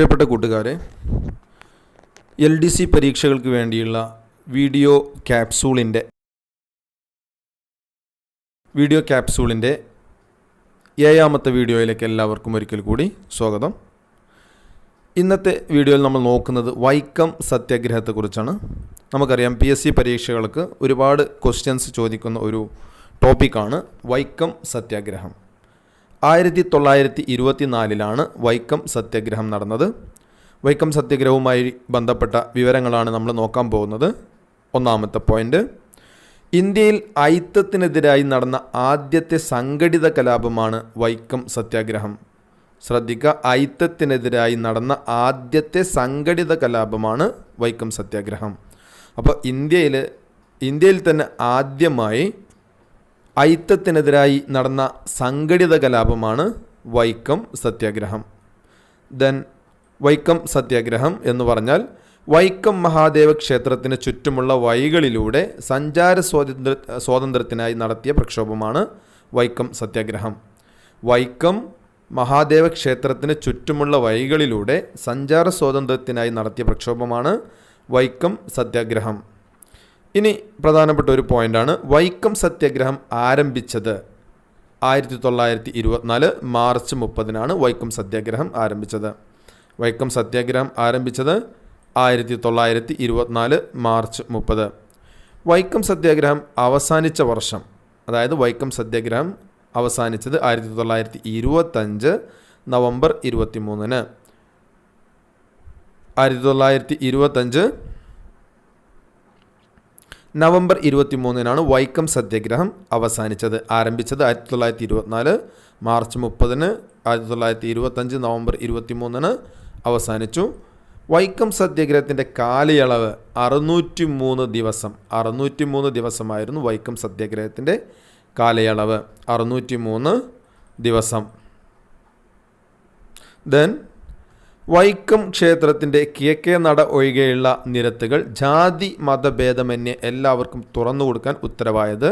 പ്രിയപ്പെട്ട കൂട്ടുകാരെ L D C പരീക്ഷകൾക്ക് വേണ്ടിയുള്ള വീഡിയോ ക്യാപ്സൂളിന്റെ വീഡിയോ ക്യാപ്സൂളിന്റെ ഏഴാമത്തെ വീഡിയോയിലേക്ക് എല്ലാവർക്കും ഒരിക്കൽ കൂടി സ്വാഗതം. ഇന്നത്തെ വീഡിയോയിൽ നമ്മൾ നോക്കുന്നത് വൈക്കം സത്യാഗ്രഹത്തെക്കുറിച്ചാണ്. നമുക്കറിയാം പി എസ് സി പരീക്ഷകൾക്ക് ഒരുപാട് ക്വസ്റ്റ്യൻസ് ചോദിക്കുന്ന ഒരു ടോപ്പിക്കാണ് വൈക്കം സത്യാഗ്രഹം. ആയിരത്തി തൊള്ളായിരത്തി ഇരുപത്തിനാലിലാണ് വൈക്കം സത്യഗ്രഹം നടന്നത്. വൈക്കം സത്യഗ്രഹവുമായി ബന്ധപ്പെട്ട വിവരങ്ങളാണ് നമ്മൾ നോക്കാൻ പോകുന്നത്. ഒന്നാമത്തെ പോയിന്റ്. ഇന്ത്യയിൽ ഐത്തത്തിനെതിരായി നടന്ന ആദ്യത്തെ സംഘടിത കലാപമാണ് വൈക്കം സത്യാഗ്രഹം. ശ്രദ്ധിക്കുക ഐത്തത്തിനെതിരായി നടന്ന ആദ്യത്തെ സംഘടിത കലാപമാണ് വൈക്കം സത്യാഗ്രഹം. അപ്പോൾ ഇന്ത്യയിൽ ഇന്ത്യയിൽ തന്നെ ആദ്യമായി ഐത്തത്തിനെതിരായി നടന്ന സംഘടിത കലാപമാണ് വൈക്കം സത്യാഗ്രഹം. ദെൻ വൈക്കം സത്യാഗ്രഹം എന്ന് പറഞ്ഞാൽ വൈക്കം മഹാദേവ ക്ഷേത്രത്തിന് ചുറ്റുമുള്ള വഴികളിലൂടെ സഞ്ചാര സ്വാതന്ത്ര്യ സ്വാതന്ത്ര്യത്തിനായി നടത്തിയ പ്രക്ഷോഭമാണ് വൈക്കം സത്യാഗ്രഹം. വൈക്കം മഹാദേവ ക്ഷേത്രത്തിന് ചുറ്റുമുള്ള വഴികളിലൂടെ സഞ്ചാര സ്വാതന്ത്ര്യത്തിനായി നടത്തിയ പ്രക്ഷോഭമാണ് വൈക്കം സത്യാഗ്രഹം. ഇനി പ്രധാനപ്പെട്ട ഒരു പോയിന്റാണ് വൈക്കം സത്യാഗ്രഹം ആരംഭിച്ചത്. ആയിരത്തി തൊള്ളായിരത്തി ഇരുപത്തിനാല് മാർച്ച് മുപ്പതിനാണ് വൈക്കം സത്യാഗ്രഹം ആരംഭിച്ചത്. വൈക്കം സത്യാഗ്രഹം ആരംഭിച്ചത് ആയിരത്തി തൊള്ളായിരത്തി ഇരുപത്തിനാല് മാർച്ച് മുപ്പത്. വൈക്കം സത്യാഗ്രഹം അവസാനിച്ച വർഷം അതായത് വൈക്കം സത്യാഗ്രഹം അവസാനിച്ചത് ആയിരത്തി തൊള്ളായിരത്തി ഇരുപത്തഞ്ച് നവംബർ ഇരുപത്തി മൂന്നിന് ആയിരത്തി തൊള്ളായിരത്തി ഇരുപത്തഞ്ച് നവംബർ ഇരുപത്തി മൂന്നിനാണ് വൈക്കം സത്യാഗ്രഹം അവസാനിച്ചത്. ആരംഭിച്ചത് ആയിരത്തി തൊള്ളായിരത്തി ഇരുപത്തിനാല് മാർച്ച് മുപ്പതിന് ആയിരത്തി തൊള്ളായിരത്തി ഇരുപത്തഞ്ച് നവംബർ ഇരുപത്തി മൂന്നിന് അവസാനിച്ചു. വൈക്കം സത്യാഗ്രഹത്തിന്റെ കാലയളവ് അറുന്നൂറ്റി മൂന്ന് ദിവസം. അറുന്നൂറ്റി മൂന്ന് ദിവസമായിരുന്നു വൈക്കം സത്യാഗ്രഹത്തിന്റെ കാലയളവ്. അറുന്നൂറ്റി മൂന്ന് ദിവസം. ദെൻ വൈക്കം ക്ഷേത്രത്തിന്റെ കിഴക്കേ നട ഒഴികെയുള്ള നിരത്തുകൾ ജാതി മതഭേദമന്യേ എല്ലാവർക്കും തുറന്നു കൊടുക്കാൻ ഉത്തരവായത്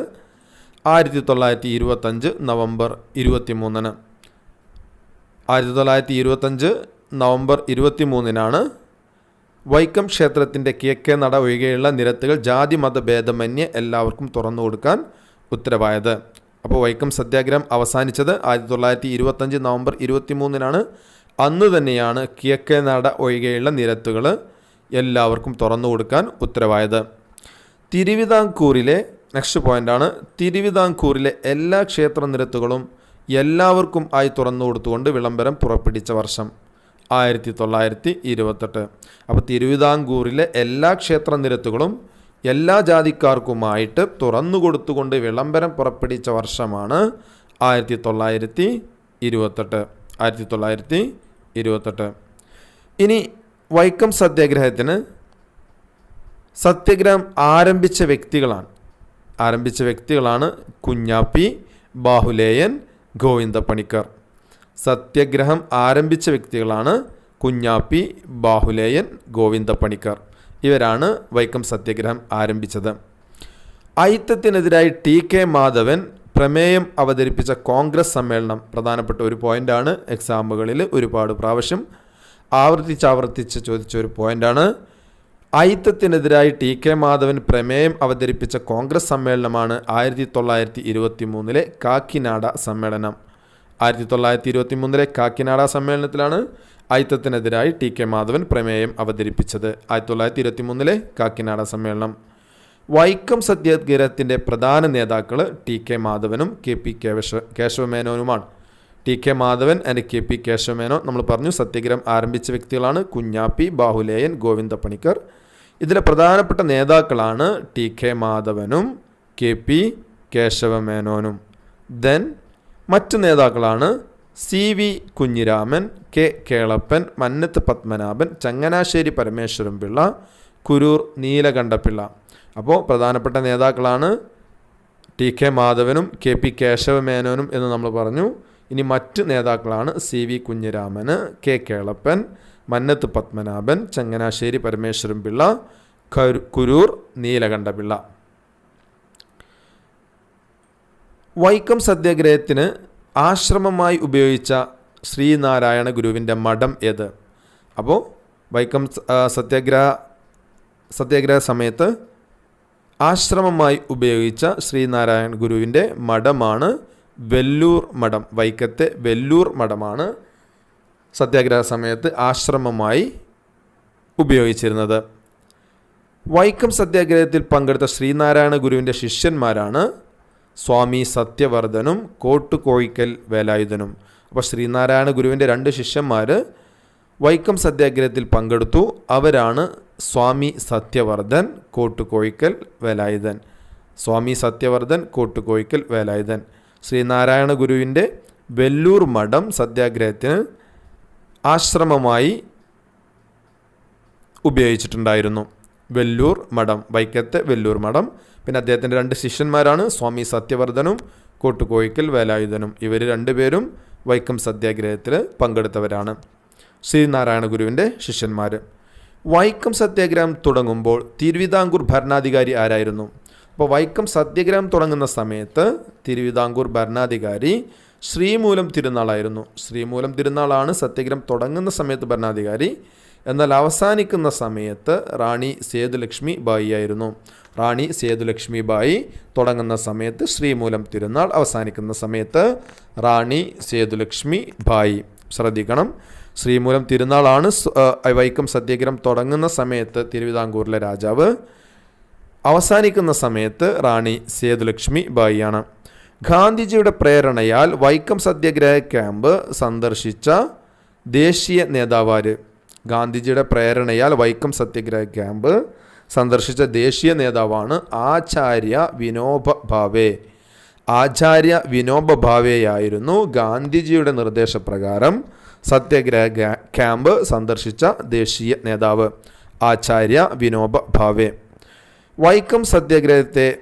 ആയിരത്തി തൊള്ളായിരത്തി ഇരുപത്തഞ്ച് നവംബർ ഇരുപത്തി മൂന്നിന് ആയിരത്തി തൊള്ളായിരത്തി ഇരുപത്തഞ്ച് നവംബർ ഇരുപത്തി മൂന്നിനാണ് വൈക്കം ക്ഷേത്രത്തിന്റെ കിഴക്കേ നട ഒഴികെയുള്ള നിരത്തുകൾ ജാതി മതഭേദമന്യേ എല്ലാവർക്കും തുറന്നു കൊടുക്കാൻ ഉത്തരവായത്. അപ്പോൾ വൈക്കം സത്യാഗ്രഹം അവസാനിച്ചത് ആയിരത്തി തൊള്ളായിരത്തി ഇരുപത്തഞ്ച് നവംബർ ഇരുപത്തി മൂന്നിനാണ് അന്ന് തന്നെയാണ് കിഴക്കേ നട ഒഴികെയുള്ള നിരത്തുകൾ എല്ലാവർക്കും തുറന്നു കൊടുക്കാൻ ഉത്തരവായത്. തിരുവിതാംകൂറിലെ നെക്സ്റ്റ് പോയിന്റാണ് തിരുവിതാംകൂറിലെ എല്ലാ ക്ഷേത്ര നിരത്തുകളും എല്ലാവർക്കും ആയി തുറന്നു കൊടുത്തുകൊണ്ട് വിളംബരം പുറപ്പെടുവിച്ച വർഷം ആയിരത്തി തൊള്ളായിരത്തി ഇരുപത്തെട്ട് അപ്പോൾ തിരുവിതാംകൂറിലെ എല്ലാ ക്ഷേത്ര നിരത്തുകളും എല്ലാ ജാതിക്കാർക്കുമായിട്ട് തുറന്നു കൊടുത്തുകൊണ്ട് വിളംബരം പുറപ്പെടുവിച്ച വർഷമാണ് ആയിരത്തി തൊള്ളായിരത്തി ഇരുപത്തെട്ട് ആയിരത്തി തൊള്ളായിരത്തി ഇരുപത്തെട്ട്. ഇനി വൈക്കം സത്യാഗ്രഹത്തിന് സത്യഗ്രഹം ആരംഭിച്ച വ്യക്തികളാണ്. ആരംഭിച്ച വ്യക്തികളാണ് കുഞ്ഞാപ്പി ബാഹുലേയൻ ഗോവിന്ദ പണിക്കർ സത്യഗ്രഹം ആരംഭിച്ച വ്യക്തികളാണ് കുഞ്ഞാപ്പി ബാഹുലേയൻ ഗോവിന്ദ പണിക്കർ ഇവരാണ് വൈക്കം സത്യഗ്രഹം ആരംഭിച്ചത്. ഐത്തത്തിനെതിരായി ടി കെ മാധവൻ പ്രമേയം അവതരിപ്പിച്ച കോൺഗ്രസ് സമ്മേളനം പ്രധാനപ്പെട്ട ഒരു പോയിന്റാണ് എക്സാമുകളിൽ ഒരുപാട് പ്രാവശ്യം ആവർത്തിച്ചാവർത്തിച്ച് ചോദിച്ച ഒരു പോയിന്റാണ് ഐത്തത്തിനെതിരായി ടി കെ മാധവൻ പ്രമേയം അവതരിപ്പിച്ച കോൺഗ്രസ് സമ്മേളനമാണ് ആയിരത്തി തൊള്ളായിരത്തി ഇരുപത്തി മൂന്നിലെ കാക്കിനാട സമ്മേളനം. ആയിരത്തി തൊള്ളായിരത്തി ഇരുപത്തി മൂന്നിലെ കാക്കിനാട സമ്മേളനത്തിലാണ് ഐത്തത്തിനെതിരായി ടി കെ മാധവൻ പ്രമേയം അവതരിപ്പിച്ചത്. ആയിരത്തി തൊള്ളായിരത്തി ഇരുപത്തി മൂന്നിലെ കാക്കിനാട സമ്മേളനം. വൈക്കം സത്യാഗ്രഹത്തിന്റെ പ്രധാന നേതാക്കൾ ടി കെ മാധവനും K P Kesava കേശവമേനോനുമാണ്. T K Madhavan and K P Kesava Menon നമ്മൾ പറഞ്ഞു സത്യഗ്രഹം ആരംഭിച്ച വ്യക്തികളാണ് കുഞ്ഞാപ്പി ബാഹുലേയൻ ഗോവിന്ദ പണിക്കർ ഇതിലെ പ്രധാനപ്പെട്ട നേതാക്കളാണ് ടി കെ മാധവനും കെ പി കേശവമേനോനും. ദെൻ മറ്റു നേതാക്കളാണ് C V Kunhiraman K Kelappan Mannath Padmanabhan Changanassery Parameswaran Pillai Kurur Neelakanta Pillai. അപ്പോൾ പ്രധാനപ്പെട്ട നേതാക്കളാണ് ടി കെ മാധവനും കെ പി കേശവമേനോനും എന്ന് നമ്മൾ പറഞ്ഞു. ഇനി മറ്റ് നേതാക്കളാണ് സി വി കുഞ്ഞിരാമന് കെ കേളപ്പൻ മന്നത്ത് പത്മനാഭൻ ചങ്ങനാശ്ശേരി പരമേശ്വരൻ പിള്ള കരു- കുരൂർ നീലകണ്ഠപിള്ള വൈക്കം സത്യാഗ്രഹത്തിന് ആശ്രമമായി ഉപയോഗിച്ച ശ്രീനാരായണ ഗുരുവിന്റെ മഠം ഏത്? അപ്പോൾ വൈക്കം സത്യാഗ്രഹ സത്യാഗ്രഹ സമയത്ത് ആശ്രമമായി ഉപയോഗിച്ച ശ്രീനാരായണ ഗുരുവിന്റെ മഠമാണ് വെല്ലൂർ മഠം വൈക്കത്തെ വെല്ലൂർ മഠമാണ് സത്യാഗ്രഹ സമയത്ത് ആശ്രമമായി ഉപയോഗിച്ചിരുന്നത്. വൈക്കം സത്യാഗ്രഹത്തിൽ പങ്കെടുത്ത ശ്രീനാരായണ ഗുരുവിന്റെ ശിഷ്യന്മാരാണ് സ്വാമി സത്യവർദ്ധനും കോട്ടുകോഴിക്കൽ വേലായുധനും. അപ്പോൾ ശ്രീനാരായണ ഗുരുവിന്റെ രണ്ട് ശിഷ്യന്മാർ വൈക്കം സത്യാഗ്രഹത്തിൽ പങ്കെടുത്തു. അവരാണ് സ്വാമി സത്യവർദ്ധൻ കോട്ടുകോയിക്കൽ വേലായുധൻ. സ്വാമി സത്യവർദ്ധൻ കോട്ടുകോയിക്കൽ വേലായുധൻ. ശ്രീനാരായണ ഗുരുവിന്റെ വെല്ലൂർ മഠം സത്യാഗ്രഹത്തിന് ആശ്രമമായി ഉപയോഗിച്ചിട്ടുണ്ടായിരുന്നു. വെല്ലൂർ മഠം വൈക്കത്തെ വെല്ലൂർ മഠം. പിന്നെ അദ്ദേഹത്തിന്റെ രണ്ട് ശിഷ്യന്മാരാണ് സ്വാമി സത്യവർദ്ധനും കോട്ടുകോയിക്കൽ വേലായുധനും. ഇവർ രണ്ടുപേരും വൈക്കം സത്യാഗ്രഹത്തിൽ പങ്കെടുത്തവരാണ്. ശ്രീനാരായണ ഗുരുവിന്റെ ശിഷ്യന്മാർ വൈക്കം സത്യാഗ്രഹം തുടങ്ങുമ്പോൾ തിരുവിതാംകൂർ ഭരണാധികാരി ആരായിരുന്നു? അപ്പോൾ വൈക്കം സത്യാഗ്രഹം തുടങ്ങുന്ന സമയത്ത് തിരുവിതാംകൂർ ഭരണാധികാരി ശ്രീമൂലം തിരുനാളായിരുന്നു. ശ്രീമൂലം തിരുനാളാണ് സത്യഗ്രഹം തുടങ്ങുന്ന സമയത്ത് ഭരണാധികാരി. എന്നാൽ അവസാനിക്കുന്ന സമയത്ത് റാണി സേതുലക്ഷ്മി ബായി ആയിരുന്നു. റാണി സേതുലക്ഷ്മി ബായി തുടങ്ങുന്ന സമയത്ത് ശ്രീമൂലം തിരുനാൾ അവസാനിക്കുന്ന സമയത്ത് റാണി സേതുലക്ഷ്മി ബായി. ശ്രദ്ധിക്കണം. ശ്രീമൂലം തിരുനാളാണ് വൈക്കം സത്യാഗ്രഹം തുടങ്ങുന്ന സമയത്ത് തിരുവിതാംകൂറിലെ രാജാവ്. അവസാനിക്കുന്ന സമയത്ത് റാണി സേതുലക്ഷ്മി ബായിയാണ്. ഗാന്ധിജിയുടെ പ്രേരണയാൽ വൈക്കം സത്യാഗ്രഹ ക്യാമ്പ് സന്ദർശിച്ച ദേശീയ നേതാവാര്. ഗാന്ധിജിയുടെ പ്രേരണയാൽ വൈക്കം സത്യാഗ്രഹ ക്യാമ്പ് സന്ദർശിച്ച ദേശീയ നേതാവാണ് ആചാര്യ വിനോബ ഭാവേ. ആചാര്യ വിനോബ ഭാവേയായിരുന്നു ഗാന്ധിജിയുടെ നിർദ്ദേശപ്രകാരം സത്യാഗ്രഹ ക്യാമ്പ് സന്ദർശിച്ച ദേശീയ നേതാവ് ആചാര്യ വിനോബ ഭാവേ. വൈക്കം സത്യാഗ്രഹത്തെ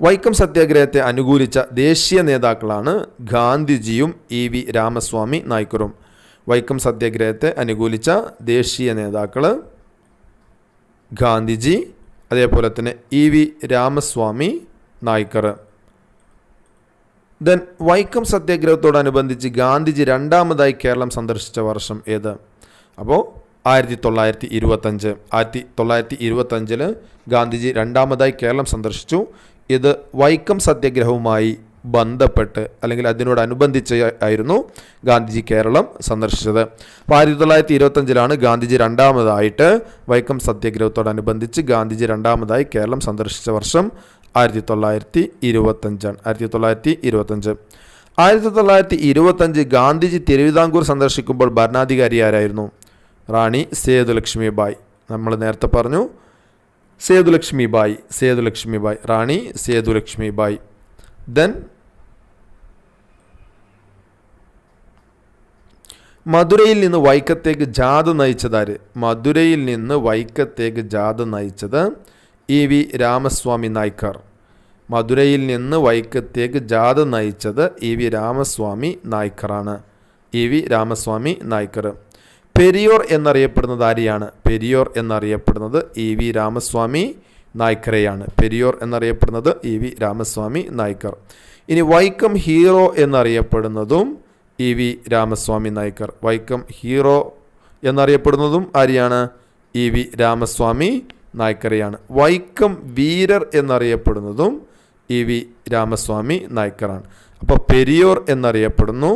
വൈക്കം സത്യാഗ്രഹത്തെ അനുകൂലിച്ച ദേശീയ നേതാക്കളാണ് ഗാന്ധിജിയും ഇ വി രാമസ്വാമി നായ്ക്കറും. വൈക്കം സത്യാഗ്രഹത്തെ അനുകൂലിച്ച ദേശീയ നേതാക്കൾ ഗാന്ധിജി അതേപോലെ തന്നെ E V Ramaswamy Naicker. Then Vaikom സത്യാഗ്രഹത്തോടനുബന്ധിച്ച് Gandhiji രണ്ടാമതായി കേരളം സന്ദർശിച്ച വർഷം ഏത്? അപ്പോൾ ആയിരത്തി തൊള്ളായിരത്തി ഇരുപത്തഞ്ച് ആയിരത്തി തൊള്ളായിരത്തി ഇരുപത്തഞ്ചിൽ ഗാന്ധിജി രണ്ടാമതായി കേരളം സന്ദർശിച്ചു. ഇത് വൈക്കം സത്യാഗ്രഹവുമായി ബന്ധപ്പെട്ട് അല്ലെങ്കിൽ അതിനോടനുബന്ധിച്ച് ആയിരുന്നു ഗാന്ധിജി കേരളം സന്ദർശിച്ചത്. അപ്പോൾ ആയിരത്തി തൊള്ളായിരത്തി ഇരുപത്തഞ്ചിലാണ് ഗാന്ധിജി രണ്ടാമതായിട്ട് വൈക്കം സത്യാഗ്രഹത്തോടനുബന്ധിച്ച് ഗാന്ധിജി രണ്ടാമതായി കേരളം സന്ദർശിച്ച വർഷം ആയിരത്തി തൊള്ളായിരത്തി ഇരുപത്തഞ്ചാണ് ആയിരത്തി തൊള്ളായിരത്തി ഇരുപത്തഞ്ച് ആയിരത്തി തൊള്ളായിരത്തി ഇരുപത്തഞ്ച് ഗാന്ധിജി തിരുവിതാംകൂർ സന്ദർശിക്കുമ്പോൾ ഭരണാധികാരി ആരായിരുന്നു? റാണി സേതുലക്ഷ്മി ബായ്. നമ്മൾ നേരത്തെ പറഞ്ഞു സേതുലക്ഷ്മി ബായ് സേതുലക്ഷ്മി ബായ് റാണി സേതുലക്ഷ്മി ബായ്. ദെൻ മധുരയിൽ നിന്ന് വൈക്കത്തേക്ക് ജാഥ നയിച്ചതാര് മധുരയിൽ നിന്ന് വൈക്കത്തേക്ക് ജാഥ നയിച്ചത് ഇ വി രാമസ്വാമി നായ്ക്കർ. മധുരയിൽ നിന്ന് വൈക്കത്തേക്ക് ജാഥ നയിച്ചത് E V Ramaswamy നായ്ക്കറാണ്. E V Ramaswamy Naicker. Periyar എന്നറിയപ്പെടുന്നത് ആരെയാണ്? പെരിയോർ എന്നറിയപ്പെടുന്നത് ഇ വി രാമസ്വാമി നായ്ക്കരെയാണ്. പെരിയോർ എന്നറിയപ്പെടുന്നത് ഇ വി രാമസ്വാമി നായ്ക്കർ. ഇനി Vaikom hero എന്നറിയപ്പെടുന്നതും E V Ramaswamy Naicker. Vaikom hero എന്നറിയപ്പെടുന്നതും ആരെയാണ്? ഇ വി രാമസ്വാമി നായ്ക്കരെയാണ് വൈക്കം വീരർ എന്നറിയപ്പെടുന്നതും ഇ വി രാമസ്വാമി നായ്ക്കറാണ്. അപ്പോൾ പെരിയോർ എന്നറിയപ്പെടുന്നു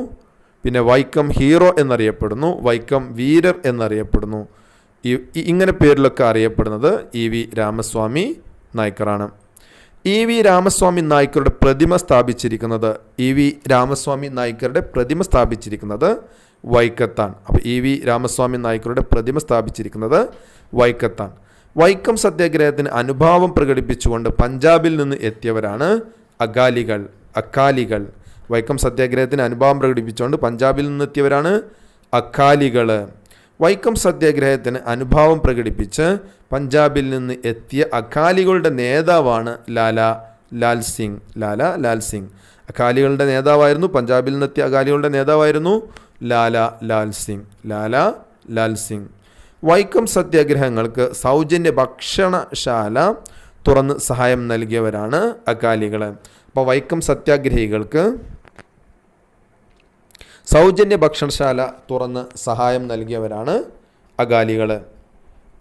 പിന്നെ വൈക്കം ഹീറോ എന്നറിയപ്പെടുന്നു വൈക്കം വീരർ എന്നറിയപ്പെടുന്നു. ഇങ്ങനെ പേരിലൊക്കെ അറിയപ്പെടുന്നത് ഇ വി രാമസ്വാമി നായ്ക്കറാണ്. ഇ വി രാമസ്വാമി നായ്ക്കറുടെ പ്രതിമ സ്ഥാപിച്ചിരിക്കുന്നത് ഇ വി രാമസ്വാമി നായ്ക്കറുടെ പ്രതിമ സ്ഥാപിച്ചിരിക്കുന്നത് വൈക്കത്താണ്. അപ്പോൾ ഇ വി രാമസ്വാമി നായ്ക്കറുടെ പ്രതിമ സ്ഥാപിച്ചിരിക്കുന്നത് വൈക്കത്താണ്. വൈക്കം സത്യാഗ്രഹത്തിന് അനുഭാവം പ്രകടിപ്പിച്ചുകൊണ്ട് പഞ്ചാബിൽ നിന്ന് എത്തിയവരാണ് അകാലികൾ അക്കാലികൾ. വൈക്കം സത്യാഗ്രഹത്തിന് അനുഭാവം പ്രകടിപ്പിച്ചുകൊണ്ട് പഞ്ചാബിൽ നിന്ന് എത്തിയവരാണ് അക്കാലികൾ. വൈക്കം സത്യാഗ്രഹത്തിന് അനുഭാവം പ്രകടിപ്പിച്ച് പഞ്ചാബിൽ നിന്ന് എത്തിയ അകാലികളുടെ നേതാവാണ് ലാല ലാൽ സിംഗ്. ലാല ലാൽ സിംഗ്. അകാലികളുടെ നേതാവായിരുന്നു പഞ്ചാബിൽ നിന്നെത്തിയ അകാലികളുടെ നേതാവായിരുന്നു ലാല ലാൽ സിംഗ്. ലാല ലാൽ സിംഗ്. വൈക്കം സത്യാഗ്രഹങ്ങൾക്ക് സൗജന്യ ഭക്ഷണശാല തുറന്ന് സഹായം നൽകിയവരാണ് അകാലികൾ. അപ്പോൾ വൈക്കം സത്യാഗ്രഹികൾക്ക് സൗജന്യ ഭക്ഷണശാല തുറന്ന് സഹായം നൽകിയവരാണ് അകാലികൾ.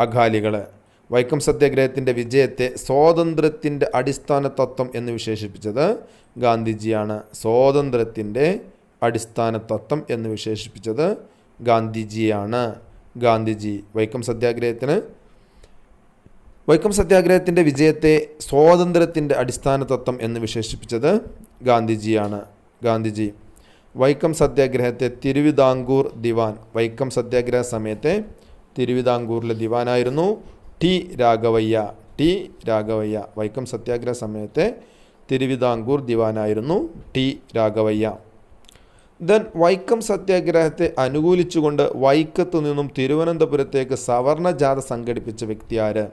അകാലികൾ. വൈക്കം സത്യാഗ്രഹത്തിന്റെ വിജയത്തെ സ്വാതന്ത്ര്യത്തിന്റെ അടിസ്ഥാന തത്വം എന്ന് വിശേഷിപ്പിച്ചത് ഗാന്ധിജിയാണ്. സ്വാതന്ത്ര്യത്തിന്റെ അടിസ്ഥാന തത്വം എന്ന് വിശേഷിപ്പിച്ചത് ഗാന്ധിജിയാണ്. ഗാന്ധിജി. വൈക്കം സത്യാഗ്രഹത്തിന് വൈക്കം സത്യാഗ്രഹത്തിന്റെ വിജയത്തെ സ്വാതന്ത്ര്യത്തിന്റെ അടിസ്ഥാന തത്വം എന്ന് വിശേഷിപ്പിച്ചത് ഗാന്ധിജിയാണ്. ഗാന്ധിജി വൈക്കം സത്യാഗ്രഹത്തെ തിരുവിതാംകൂർ ദിവാൻ വൈക്കം സത്യാഗ്രഹ സമയത്തെ തിരുവിതാംകൂറിലെ ദിവാനായിരുന്നു ടി രാഘവയ്യ. ടി രാഘവയ്യ വൈക്കം സത്യാഗ്രഹ സമയത്തെ തിരുവിതാംകൂർ ദിവാനായിരുന്നു ടി രാഘവയ്യ. ദെൻ വൈക്കം സത്യാഗ്രഹത്തെ അനുകൂലിച്ചുകൊണ്ട് വൈക്കത്തു നിന്നും തിരുവനന്തപുരത്തേക്ക് സവർണ ജാഥ സംഘടിപ്പിച്ച വ്യക്തി ആര്?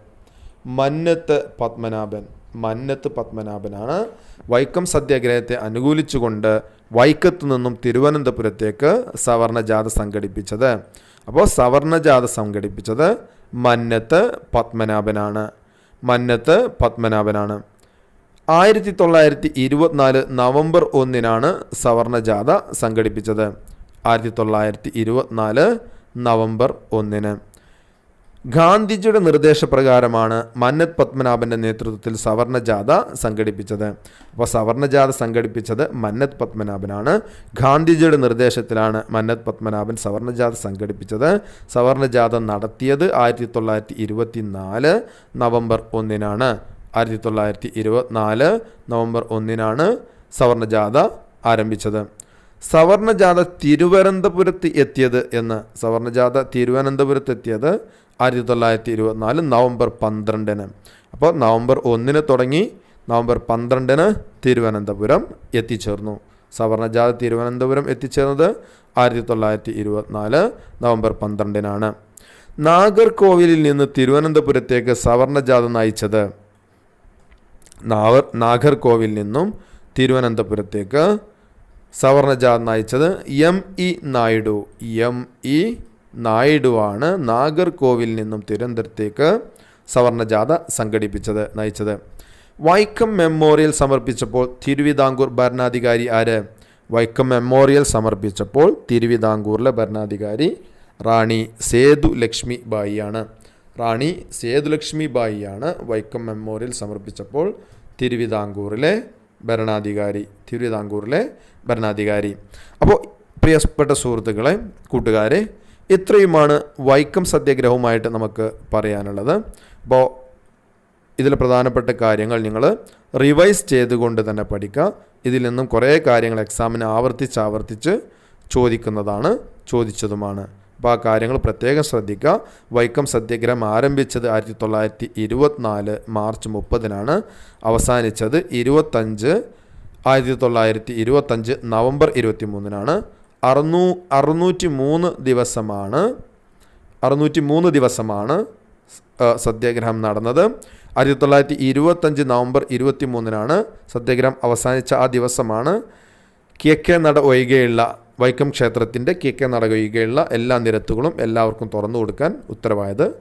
മന്നത്ത് പത്മനാഭൻ. മന്നത്ത് പത്മനാഭനാണ് വൈക്കം സത്യാഗ്രഹത്തെ അനുകൂലിച്ചുകൊണ്ട് വൈക്കത്തു നിന്നും തിരുവനന്തപുരത്തേക്ക് സവർണ ജാഥ സംഘടിപ്പിച്ചത്. അപ്പോൾ സവർണ ജാഥ സംഘടിപ്പിച്ചത് മന്നത്ത് പത്മനാഭനാണ്. മന്നത്ത് പത്മനാഭനാണ്. ആയിരത്തി തൊള്ളായിരത്തി ഇരുപത്തിനാല് നവംബർ ഒന്നിനാണ് സവർണ ജാഥ സംഘടിപ്പിച്ചത്. ആയിരത്തി തൊള്ളായിരത്തി ഇരുപത്തിനാല് നവംബർ ഒന്നിന്. ഗാന്ധിജിയുടെ നിർദ്ദേശപ്രകാരമാണ് മന്നത് പത്മനാഭന്റെ നേതൃത്വത്തിൽ സവർണ ജാഥ സംഘടിപ്പിച്ചത്. അപ്പോൾ സവർണ ജാഥ സംഘടിപ്പിച്ചത് മന്നത് പത്മനാഭനാണ്. ഗാന്ധിജിയുടെ നിർദ്ദേശത്തിലാണ് മന്നത് പത്മനാഭൻ സവർണ ജാഥ സംഘടിപ്പിച്ചത്. സവർണ ജാഥ നടത്തിയത് ആയിരത്തി തൊള്ളായിരത്തി ഇരുപത്തി നാല് നവംബർ ഒന്നിനാണ്. ആയിരത്തി തൊള്ളായിരത്തി ഇരുപത്തിനാല് നവംബർ ഒന്നിനാണ് സവർണജാഥ ആരംഭിച്ചത്. സവർണജാഥ തിരുവനന്തപുരത്ത് എത്തിയത് എന്ന് സവർണജാഥ തിരുവനന്തപുരത്ത് എത്തിയത് ആയിരത്തി തൊള്ളായിരത്തി ഇരുപത്തിനാല് നവംബർ പന്ത്രണ്ടിന്. അപ്പോൾ നവംബർ ഒന്നിന് തുടങ്ങി നവംബർ പന്ത്രണ്ടിന് തിരുവനന്തപുരം എത്തിച്ചേർന്നു. സവർണജാഥ തിരുവനന്തപുരം എത്തിച്ചേർന്നത് ആയിരത്തി തൊള്ളായിരത്തി ഇരുപത്തിനാല് നവംബർ പന്ത്രണ്ടിനാണ്. നാഗർകോവിലിൽ നിന്ന് തിരുവനന്തപുരത്തേക്ക് സവർണജാഥ നയിച്ചത് നാഗർ നാഗർകോവിൽ നിന്നും തിരുവനന്തപുരത്തേക്ക് സവർണ ജാഥ നയിച്ചത് M E Naidu. M E നായിഡുവാണ് Nagercoil നിന്നും തിരുവനന്തപുരത്തേക്ക് സവർണ ജാഥ സംഘടിപ്പിച്ചത് നയിച്ചത്. വൈക്കം മെമ്മോറിയൽ സമർപ്പിച്ചപ്പോൾ തിരുവിതാംകൂർ ഭരണാധികാരി ആര്? വൈക്കം മെമ്മോറിയൽ സമർപ്പിച്ചപ്പോൾ തിരുവിതാംകൂറിലെ ഭരണാധികാരി റാണി സേതു ലക്ഷ്മി ബായിയാണ്. റാണി സേതുലക്ഷ്മി ബായിയാണ് വൈക്കം മെമ്മോറിയൽ സമർപ്പിച്ചപ്പോൾ തിരുവിതാംകൂറിലെ ഭരണാധികാരി തിരുവിതാംകൂറിലെ ഭരണാധികാരി. അപ്പോൾ പ്രിയപ്പെട്ട സുഹൃത്തുക്കളെ കൂട്ടുകാരെ ഇത്രയുമാണ് വൈക്കം സത്യാഗ്രഹവുമായിട്ട് നമുക്ക് പറയാനുള്ളത്. അപ്പോൾ ഇതിൽ പ്രധാനപ്പെട്ട കാര്യങ്ങൾ നിങ്ങൾ റിവൈസ് ചെയ്തുകൊണ്ട് തന്നെ പഠിക്കുക. ഇതിൽ നിന്നും കുറേ കാര്യങ്ങൾ എക്സാമിന് ആവർത്തിച്ച് ആവർത്തിച്ച് ചോദിക്കുന്നതാണ് ചോദിച്ചതുമാണ്. അപ്പോൾ ആ കാര്യങ്ങൾ പ്രത്യേകം ശ്രദ്ധിക്കുക. വൈക്കം സത്യാഗ്രഹം ആരംഭിച്ചത് ആയിരത്തി തൊള്ളായിരത്തി ഇരുപത്തിനാല് മാർച്ച് മുപ്പതിനാണ്. അവസാനിച്ചത് ഇരുപത്തഞ്ച് ആയിരത്തി തൊള്ളായിരത്തി ഇരുപത്തഞ്ച് നവംബർ ഇരുപത്തി മൂന്നിനാണ് അറുന്നൂ അറുന്നൂറ്റി മൂന്ന് ദിവസമാണ് അറുന്നൂറ്റി മൂന്ന് ദിവസമാണ് സത്യഗ്രഹം നടന്നത്. ആയിരത്തി തൊള്ളായിരത്തി ഇരുപത്തഞ്ച് നവംബർ ഇരുപത്തി മൂന്നിനാണ് സത്യാഗ്രഹം അവസാനിച്ച ആ ദിവസമാണ്. കിഴക്കേ നട ഒഴികെയുള്ള വൈക്കം ക്ഷേത്രത്തിന്റെ കിഴക്കേ നട ഒഴികെയുള്ള എല്ലാ നിരത്തുകളും എല്ലാവർക്കും തുറന്നു കൊടുക്കാൻ ഉത്തരവായത്.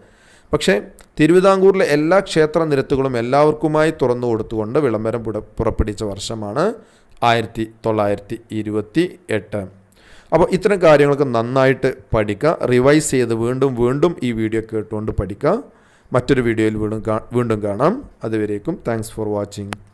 പക്ഷേ തിരുവിതാംകൂറിലെ എല്ലാ ക്ഷേത്ര നിരത്തുകളും എല്ലാവർക്കുമായി തുറന്നു കൊടുത്തുകൊണ്ട് വിളംബരം പുറ- പുറപ്പെടുവിച്ച വർഷമാണ് ആയിരത്തി തൊള്ളായിരത്തി ഇരുപത്തി എട്ട് അപ്പോൾ ഇത്തരം കാര്യങ്ങളൊക്കെ നന്നായിട്ട് പഠിക്കുക റിവൈസ് ചെയ്ത് വീണ്ടും വീണ്ടും ഈ വീഡിയോ കേട്ടുകൊണ്ട് പഠിക്കുക. മറ്റൊരു വീഡിയോയിൽ വീണ്ടും വീണ്ടും കാണാം. അതുവരേക്കും താങ്ക്സ് ഫോർ വാച്ചിങ്